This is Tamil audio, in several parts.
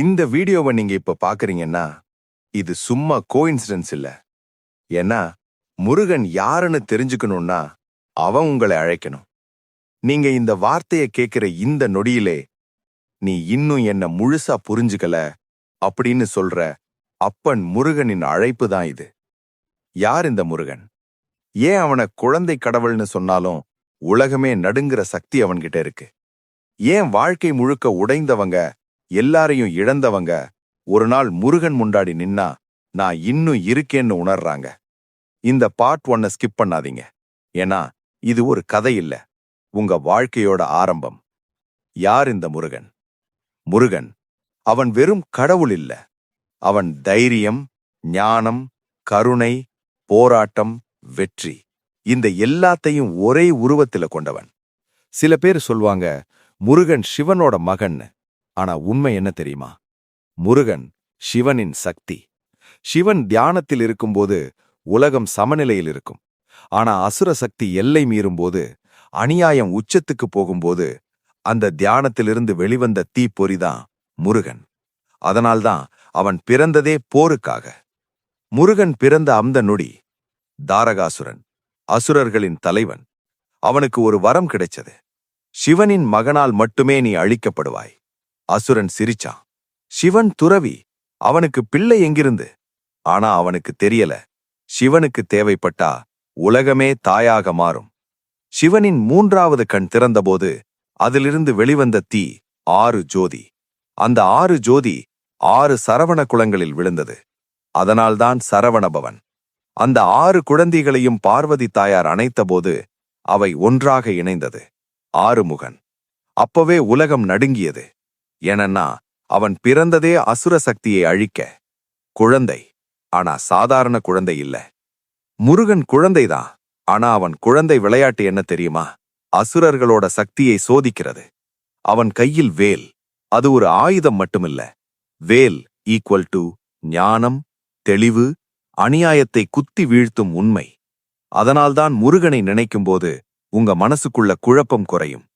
இந்த வீடியோவை நீங்க இப்ப பாக்குறீங்கன்னா இது சும்மா கோஇன்சிடன்ஸ் இல்ல. ஏன்னா முருகன் யாருன்னு தெரிஞ்சுக்கணும்னா அவன் உங்களை அழைக்கணும். நீங்க இந்த வார்த்தையை கேட்கிற இந்த நொடியிலே நீ இன்னும் என்ன முழுசா புரிஞ்சுக்கல அப்படின்னு சொல்ற அப்பன் முருகனின் அழைப்பு தான் இது. யார் இந்த முருகன்? ஏன் அவனை குழந்தை கடவுள்னு சொன்னாலும் உலகமே நடுங்கிற சக்தி அவன்கிட்ட இருக்கு. ஏன் வாழ்க்கை முழுக்க உடைந்தவங்க எல்லாரையும் இழந்தவங்க ஒரு நாள் முருகன் முண்டாடி நின்னா நான் இன்னும் இருக்கேன்னு உணர்றாங்க. இந்த பார்ட் ஒன்ன ஸ்கிப் பண்ணாதீங்க. ஏன்னா இது ஒரு கதை இல்ல. உங்க வாழ்க்கையோட ஆரம்பம். யார் இந்த முருகன்? முருகன் அவன் வெறும் கடவுள் இல்ல. அவன் தைரியம் ஞானம் கருணை போராட்டம் வெற்றி. இந்த எல்லாத்தையும் ஒரே உருவத்துல கொண்டவன். சில பேர் சொல்வாங்க முருகன் சிவனோட மகன்னு. ஆனா உண்மை என்ன தெரியுமா? முருகன் சிவனின் சக்தி. சிவன் தியானத்தில் இருக்கும்போது உலகம் சமநிலையில் இருக்கும். ஆனா அசுர சக்தி எல்லை மீறும்போது அநியாயம் உச்சத்துக்கு போகும்போது அந்த தியானத்திலிருந்து வெளிவந்த தீப்பொறிதான் முருகன். அதனால்தான் அவன் பிறந்ததே போருக்காக. முருகன் பிறந்த அந்த நொடி தாரகாசுரன் அசுரர்களின் தலைவன் அவனுக்கு ஒரு வரம் கிடைச்சது. சிவனின் மகனால் மட்டுமே நீ அழிக்கப்படுவாய். அசுரன் சிரிச்சான். சிவன் துறவி அவனுக்கு பிள்ளை எங்கிருந்து? ஆனா அவனுக்கு தெரியல. சிவனுக்கு தேவைப்பட்டா உலகமே தாயாக மாறும். சிவனின் மூன்றாவது கண் திறந்தபோது அதிலிருந்து வெளிவந்த தீ ஆறு ஜோதி. அந்த ஆறு ஜோதி ஆறு சரவண குளங்களில் விழுந்தது. அதனால்தான் சரவணபவன் அந்த ஆறு குழந்தைகளையும் பார்வதி தாயார் அணைத்தபோது அவை ஒன்றாக இணைந்தது. ஆறுமுகன். அப்பவே உலகம் நடுங்கியது. ஏனன்னா அவன் பிறந்ததே அசுர சக்தியை அழிக்க. குழந்தை. ஆனா சாதாரண குழந்தை இல்ல. முருகன் குழந்தைதான் ஆனா அவன் குழந்தை விளையாட்டு என்ன தெரியுமா? அசுரர்களோட சக்தியை சோதிக்கிறது. அவன் கையில் வேல். அது ஒரு ஆயுதம் மட்டுமில்ல. வேல் ஈக்குவல் டு ஞானம் தெளிவு அநியாயத்தை குத்தி வீழ்த்தும் உண்மை. அதனால்தான் முருகனை நினைக்கும்போது உங்க மனசுக்குள்ள குழப்பம் குறையும்.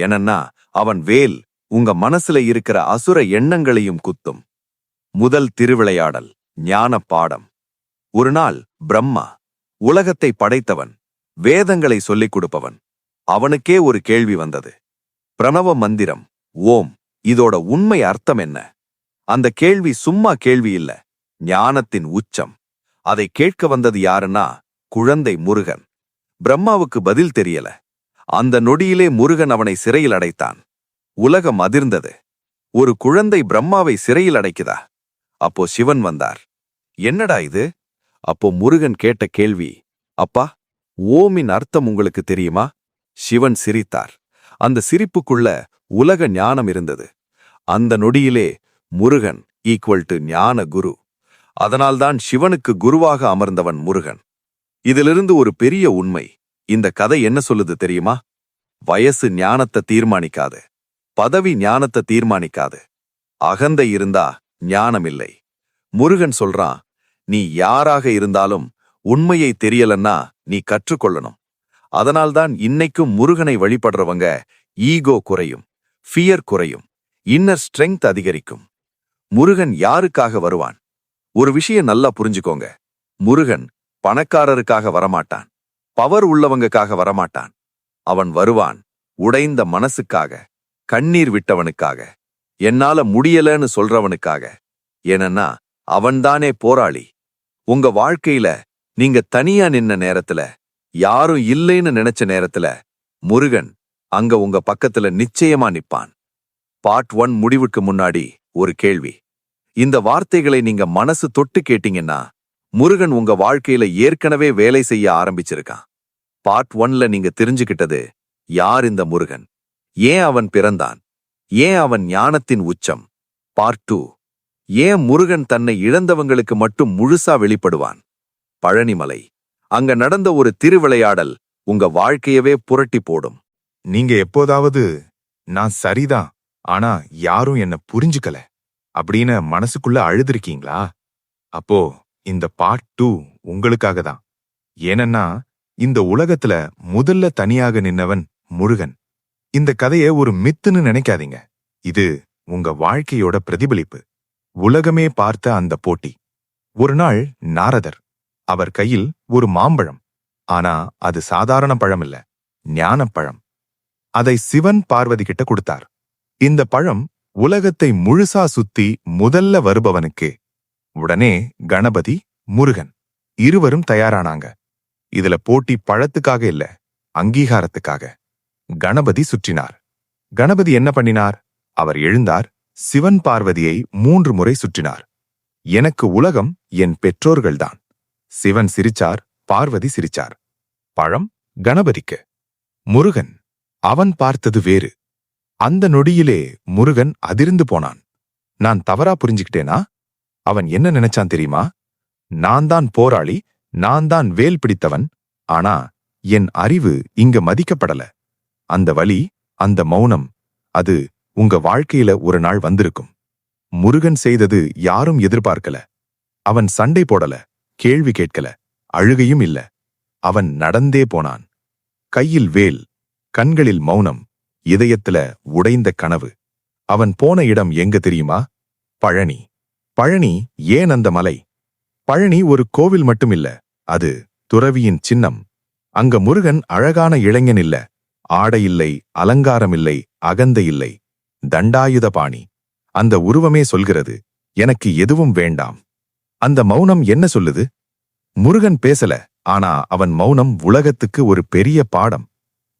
என்னன்னா அவன் வேல் உங்க மனசுல இருக்கிற அசுர எண்ணங்களையும் குத்தும். முதல் திருவிளையாடல் ஞான பாடம். ஒரு நாள் பிரம்மா உலகத்தை படைத்தவன் வேதங்களை சொல்லிக் கொடுப்பவன். அவனுக்கே ஒரு கேள்வி வந்தது. பிரணவ மந்திரம் ஓம் இதோட உண்மை அர்த்தம் என்ன? அந்த கேள்வி சும்மா கேள்வி இல்ல ஞானத்தின் உச்சம். அதை கேட்க வந்தது யாருன்னா குழந்தை முருகன். பிரம்மாவுக்கு பதில் தெரியல. அந்த நொடியிலே முருகன் அவனை சிறையில் அடைத்தான். உலகம் அதிர்ந்தது. ஒரு குழந்தை பிரம்மாவை சிறையில் அடைக்குதா? அப்போ சிவன் வந்தார். என்னடா இது? அப்போ முருகன் கேட்ட கேள்வி அப்பா ஓமின் அர்த்தம் உங்களுக்கு தெரியுமா? சிவன் சிரித்தார். அந்த சிரிப்புக்குள்ள உலக ஞானம் இருந்தது. அந்த நொடியிலே முருகன் ஈக்குவல் டு ஞான குரு. அதனால்தான் சிவனுக்கு குருவாக அமர்ந்தவன் முருகன். இதிலிருந்து ஒரு பெரிய உண்மை இந்த கதை என்ன சொல்லுது தெரியுமா? வயசு ஞானத்தை தீர்மானிக்காது. பதவி ஞானத்தை தீர்மானிக்காது. அகந்தை இருந்தா ஞானம் இல்லை முருகன் சொல்றான் நீ யாராக இருந்தாலும் உண்மையை தெரியலன்னா நீ கற்றுக்கொள்ளணும். அதனால்தான் இன்னைக்கும் முருகனை வழிபடுறவங்க ஈகோ குறையும் ஃபியர் குறையும் இன்னர் ஸ்ட்ரெங்க் அதிகரிக்கும். முருகன் யாருக்காக வருவான்? ஒரு விஷயம் நல்லா புரிஞ்சுக்கோங்க. முருகன் பணக்காரருக்காக வரமாட்டான். பவர் உள்ளவங்கக்காக வரமாட்டான். அவன் வருவான் உடைந்த மனசுக்காக. கண்ணீர் விட்டவனுக்காக. என்னால முடியலன்னு சொல்றவனுக்காக. ஏன்னா அவன்தானே போராளி. உங்க வாழ்க்கையில நீங்க தனியா நின்ன நேரத்துல யாரும் இல்லைன்னு நினைச்ச நேரத்துல முருகன் அங்க உங்க பக்கத்துல நிச்சயமா நிப்பான். பார்ட் ஒன் முடிவுக்கு முன்னாடி ஒரு கேள்வி. இந்த வார்த்தைகளை நீங்க மனசு தொட்டு கேட்டீங்கன்னா முருகன் உங்க வாழ்க்கையில ஏற்கனவே வேலை செய்ய ஆரம்பிச்சிருக்கான். பார்ட் ஒன்ல நீங்க தெரிஞ்சுக்கிட்டது யார் இந்த முருகன்? ஏன் அவன் பிறந்தான்? ஏன் அவன் ஞானத்தின் உச்சம்? Part two. ஏன் முருகன் தன்னை இழந்தவங்களுக்கு மட்டும் முழுசா வெளிப்படுவான்? பழனிமலை. அங்க நடந்த ஒரு திருவிளையாடல் உங்க வாழ்க்கையவே புரட்டி போடும். நீங்க எப்போதாவது நான் சரிதான் ஆனா யாரும் என்ன புரிஞ்சுக்கல அப்படின்னு மனசுக்குள்ள அழுதுருக்கீங்களா? அப்போ இந்த பார்ட் டூ உங்களுக்காக தான். ஏனன்னா இந்த உலகத்துல முதல்ல தனியாக நின்னவன் முருகன். இந்த கதையை ஒரு மித்துன்னு நினைக்காதீங்க. இது உங்க வாழ்க்கையோட பிரதிபலிப்பு. உலகமே பார்த்த அந்த போட்டி. ஒரு நாள் நாரதர். அவர் கையில் ஒரு மாம்பழம். ஆனா அது சாதாரண பழம் இல்ல. ஞானப்பழம் அதை சிவன் பார்வதி கிட்ட கொடுத்தார். இந்த பழம் உலகத்தை முழுசா சுத்தி முதல்ல வருபவனுக்கு. உடனே கணபதி முருகன் இருவரும் தயாரானாங்க. இதுல போட்டி பழத்துக்காக இல்ல அங்கீகாரத்துக்காக. கணபதி சுற்றினார். கணபதி என்ன பண்ணினார்? அவர் எழுந்தார் சிவன் பார்வதியை மூன்று முறை சுற்றினார். எனக்கு உலகம் என் பெற்றோர்கள்தான். சிவன் சிரிச்சார் பார்வதி சிரிச்சார். பழம் கணபதிக்கு. முருகன் அவன் பார்த்தது வேறு. அந்த நொடியிலே முருகன் அதிர்ந்து போனான். நான் தவறா புரிஞ்சுக்கிட்டேனா? அவன் என்ன நினைச்சான் தெரியுமா? நான் தான் போராளி நான் தான் வேல் பிடித்தவன் ஆனா என் அறிவு இங்க மதிக்கப்படல. அந்த வலி அந்த மௌனம் அது உங்க வாழ்க்கையில ஒரு நாள் வந்திருக்கும். முருகன் செய்தது யாரும் எதிர்பார்க்கல. அவன் சண்டை போடல கேள்வி கேட்கல அழுகையும் இல்ல. அவன் நடந்தே போனான். கையில் வேல் கண்களில் மௌனம் இதயத்துல உடைந்த கனவு. அவன் போன இடம் எங்க தெரியுமா? பழனி. பழனி ஏன் அந்த மலை? பழனி ஒரு கோவில் மட்டும் இல்ல அது துறவியின் சின்னம். அங்க முருகன் அழகான இளைஞன் இல்ல. ஆடையில்லை இல்லை அகந்தையில்லை. தண்டாயுதபாணி இல்லை அந்த உருவமே சொல்கிறது எனக்கு எதுவும் வேண்டாம். அந்த மௌனம் என்ன சொல்லுது? முருகன் பேசல ஆனா அவன் மௌனம் உலகத்துக்கு ஒரு பெரிய பாடம்.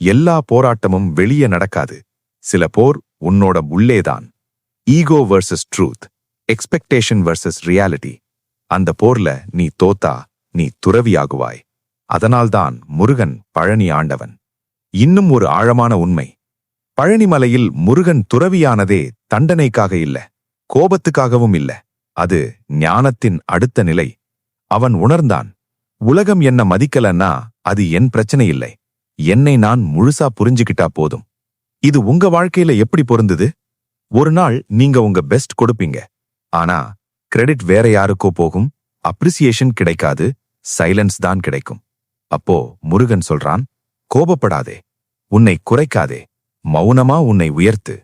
எல்லா போராட்டமும் வெளியே நடக்காது. சில போர் உன்னோட உள்ளேதான். Ego versus truth expectation versus reality அந்த போர்ல நீ தோத்தா நீ துறவியாகுவாய். அதனால்தான் முருகன் பழனி ஆண்டவன். இன்னும் ஒரு ஆழமான உண்மை. பழனிமலையில் முருகன் துறவியானதே தண்டனைக்காக இல்ல கோபத்துக்காகவும் இல்ல. அது ஞானத்தின் அடுத்த நிலை. அவன் உணர்ந்தான் உலகம் என்ன மதிக்கலன்னா அது என் பிரச்சனை இல்லை. என்னை நான் முழுசா புரிஞ்சுக்கிட்டா போதும். இது உங்க வாழ்க்கையில எப்படி பொருந்தது? ஒரு நாள் நீங்க உங்க பெஸ்ட் கொடுப்பீங்க. ஆனா கிரெடிட் வேற யாருக்கோ போகும். அப்ரிசியேஷன் கிடைக்காது. சைலன்ஸ் தான் கிடைக்கும். அப்போ முருகன் சொல்றான் கோபப்படாதே உன்னை குறைக்காதே மௌனமா உன்னை உயர்த்து.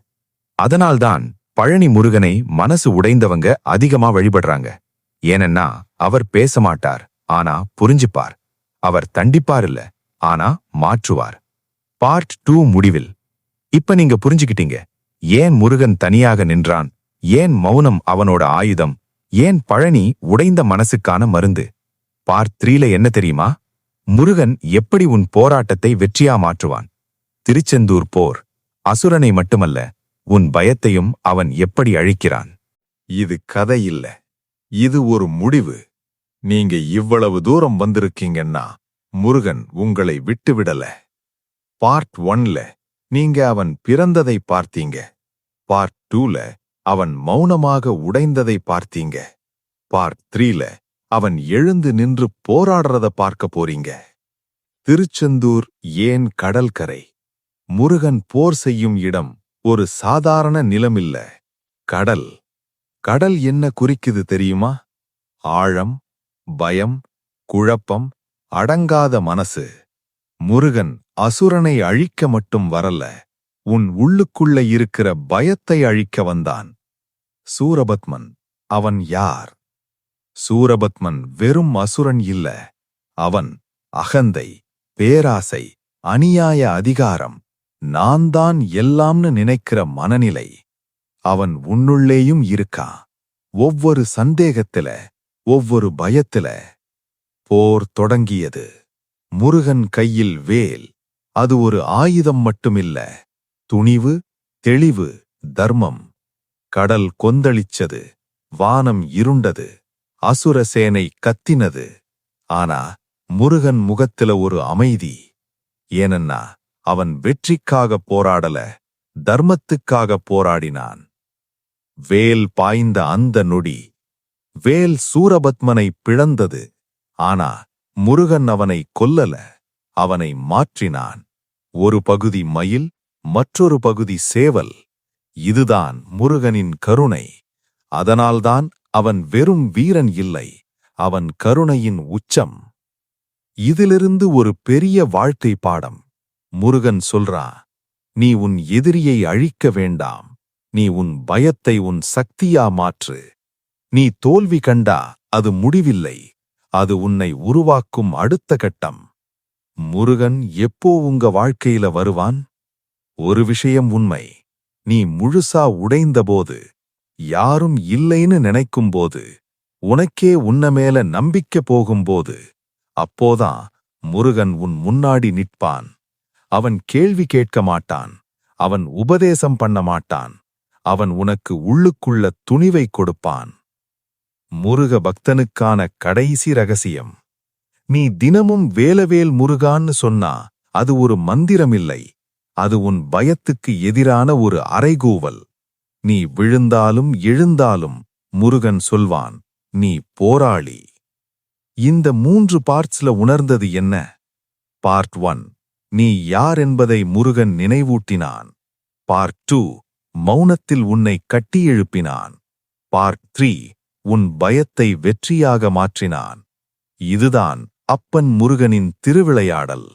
அதனால்தான் பழனி முருகனை மனசு உடைந்தவங்க அதிகமா வழிபடுறாங்க. ஏனென்னா அவர் பேச மாட்டார் ஆனா புரிஞ்சுப்பார். அவர் தண்டிப்பார் இல்ல ஆனா மாற்றுவார். பார்ட் டூ முடிவில். இப்ப நீங்க புரிஞ்சுக்கிட்டீங்க ஏன் முருகன் தனியாக நின்றான் ஏன் மௌனம் அவனோட ஆயுதம் ஏன் பழனி உடைந்த மனசுக்கான மருந்து? பார்ட் த்ரீல என்ன தெரியுமா? முருகன் எப்படி உன் போராட்டத்தை வெற்றியா மாற்றுவான்? திருச்செந்தூர் போர் அசுரனை மட்டுமல்ல உன் பயத்தையும் அவன் எப்படி அழிக்கிறான்? இது கதை இல்ல. இது ஒரு முடிவு. நீங்க இவ்வளவு தூரம் வந்திருக்கீங்கன்னா முருகன் உங்களை விட்டுவிடல. பார்ட் ஒன்ல நீங்க அவன் பிறந்ததை பார்த்தீங்க. பார்ட் டூல அவன் மௌனமாக உடைந்ததை பார்த்தீங்க. பார்ட் த்ரீல அவன் எழுந்து நின்று போராடுறத பார்க்க போறீங்க. திருச்செந்தூர் ஏன் கடல்கரை? முருகன் போர் செய்யும் இடம் ஒரு சாதாரண நிலமில்ல. கடல். கடல் என்ன குறிக்குது தெரியுமா? ஆழம் பயம் குழப்பம் அடங்காத மனசு. முருகன் அசுரனை அழிக்க மட்டும் வரல. உன் உள்ளுக்குள்ள இருக்கிற பயத்தை அழிக்க வந்தான். சூரபத்மன் அவன் யார்? சூரபத்மன் வெறும் அசுரன் இல்ல. அவன் அகந்தை பேராசை அநியாய அதிகாரம் நான் தான் எல்லாம்னு நினைக்கிற மனநிலை. அவன் உன்னுள்ளேயும் இருக்கா. ஒவ்வொரு சந்தேகத்தில ஒவ்வொரு பயத்தில. போர் தொடங்கியது. முருகன் கையில் வேல் அது ஒரு ஆயுதம் மட்டுமில்ல. துணிவு தெளிவு தர்மம். கடல் கொந்தளிச்சது வானம் இருண்டது. அசுர சேனை கத்தினது. ஆனா முருகன் முகத்துல ஒரு அமைதி. ஏனன்னா அவன் வெற்றிக்காக போராடல தர்மத்துக்காக போராடினான். வேல் பாய்ந்த அந்த நொடி வேல் சூரபத்மனை பிளந்தது. ஆனா முருகன் அவனை கொல்லல அவனை மாற்றினான். ஒரு பகுதி மயில் மற்றொரு பகுதி சேவல். இதுதான் முருகனின் கருணை. அதனால்தான் அவன் வெறும் வீரன் இல்லை அவன் கருணையின் உச்சம். இதிலிருந்து ஒரு பெரிய வாழ்க்கை பாடம். முருகன் சொல்றா நீ உன் எதிரியை அழிக்க வேண்டாம். நீ உன் பயத்தை உன் சக்தியா மாற்று. நீ தோல்வி கண்டா அது முடிவில்லை. அது உன்னை உருவாக்கும் அடுத்த கட்டம். முருகன் எப்போ உங்க வாழ்க்கையில வருவான்? ஒரு விஷயம் உண்மை. நீ முழுசா உடைந்தபோது யாரும் இல்லைன்னு நினைக்கும்போது உனக்கே உன்ன மேல நம்பிக்கை போகும்போது அப்போதான் முருகன் உன் முன்னாடி நிற்பான். அவன் கேள்வி கேட்க மாட்டான். அவன் உபதேசம் பண்ண மாட்டான். அவன் உனக்கு உள்ளுக்குள்ள துணிவை கொடுப்பான். முருக பக்தனுக்கான கடைசி ரகசியம். நீ தினமும் வேலவேல் முருகான்னு சொன்னா அது ஒரு மந்திரமில்லை. அது உன் பயத்துக்கு எதிரான ஒரு அறைகூவல். நீ விழுந்தாலும் எழுந்தாலும் முருகன் சொல்வான் நீ போராளி. இந்த மூன்று பார்ட்ஸ்ல உணர்ந்தது என்ன? பார்ட் ஒன் நீ யார் என்பதை முருகன் நினைவூட்டினான். பார்ட் டூ மௌனத்தில் உன்னை கட்டி எழுப்பினான். பார்ட் த்ரீ உன் பயத்தை வெற்றியாக மாற்றினான். இதுதான் அப்பன் முருகனின் திருவிளையாடல்.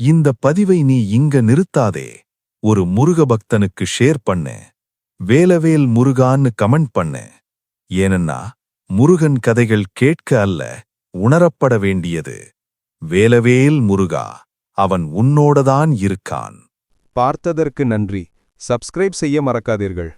இந்த பதிவை நீ இங்க நிறுத்தாதே. ஒரு முருக பக்தனுக்கு ஷேர் பண்ணு. வேலவேல் முருகான்னு கமெண்ட் பண்ணு. ஏனென்னா முருகன் கதைகள் கேட்க அல்ல உணரப்பட வேண்டியது. வேலவேல் முருகா அவன் உன்னோடதான் இருக்கான். பார்த்ததற்கு நன்றி. சப்ஸ்கிரைப் செய்ய மறக்காதீர்கள்.